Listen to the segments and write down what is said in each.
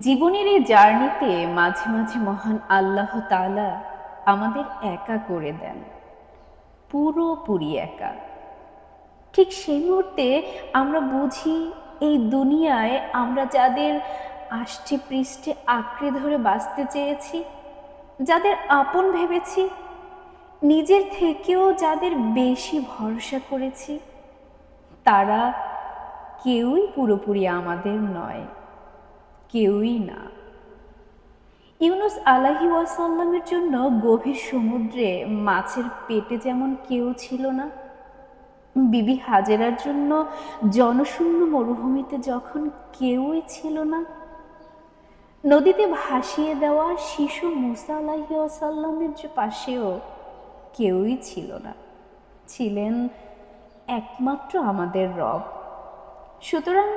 জীবনের এই জার্নিতে মাঝে মাঝে মহান আল্লাহ তাআলা আমাদের একা করে দেন। পুরোপুরি একা। ঠিক সেই মুহূর্তে আমরা বুঝি এই দুনিয়ায় আমরা যাদের আষ্টে পৃষ্ঠে আঁকড়ে ধরে বাঁচতে চেয়েছি, যাদের আপন ভেবেছি, নিজের থেকেও যাদের বেশি ভরসা করেছি, তারা কেউই পুরোপুরি আমাদের নয়। কেউই না। ইউনুস আলাহি ওয়াসাল্লামের জন্য গভীর সমুদ্রে মাছের পেটে যেমন কেউ ছিল না, বিবি হাজেরার জন্য জনশূন্য মরুভূমিতে যখন কেউই ছিল না, নদীতে ভাসিয়ে দেওয়া শিশু মুসা আলাহি ওয়াসাল্লামের পাশেও কেউই ছিল না, ছিলেন একমাত্র আমাদের রব। সুতরাং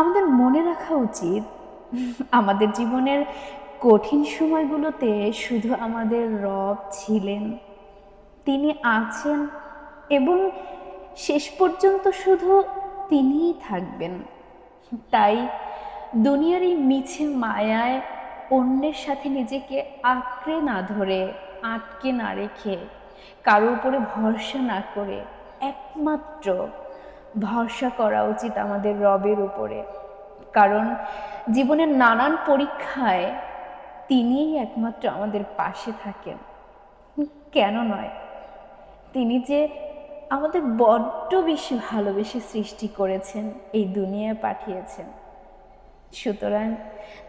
আমাদের মনে রাখা উচিত আমাদের জীবনের কঠিন সময়গুলোতে শুধু আমাদের রব ছিলেন। তিনি আছেন এবং শেষ পর্যন্ত শুধু তিনিই থাকবেন। তাই দুনিয়ার এই মিছে মায়ায় অন্যের সাথে নিজেকে আঁকড়ে না ধরে, আটকে না রেখে, কারও উপরে ভরসা না করে, একমাত্র ভরসা করা উচিত আমাদের রবের উপরে। কারণ জীবনের নানান পরীক্ষায় তিনিই একমাত্র আমাদের পাশে থাকেন। কেন নয়? তিনি যে আমাদের বড্ড বেশি ভালোবেসে সৃষ্টি করেছেন, এই দুনিয়ায় পাঠিয়েছেন। সুতরাং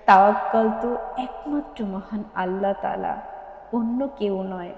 তাওয়াক্কল তো একমাত্র মহান আল্লাহ তালা অন্য কেউ নয়।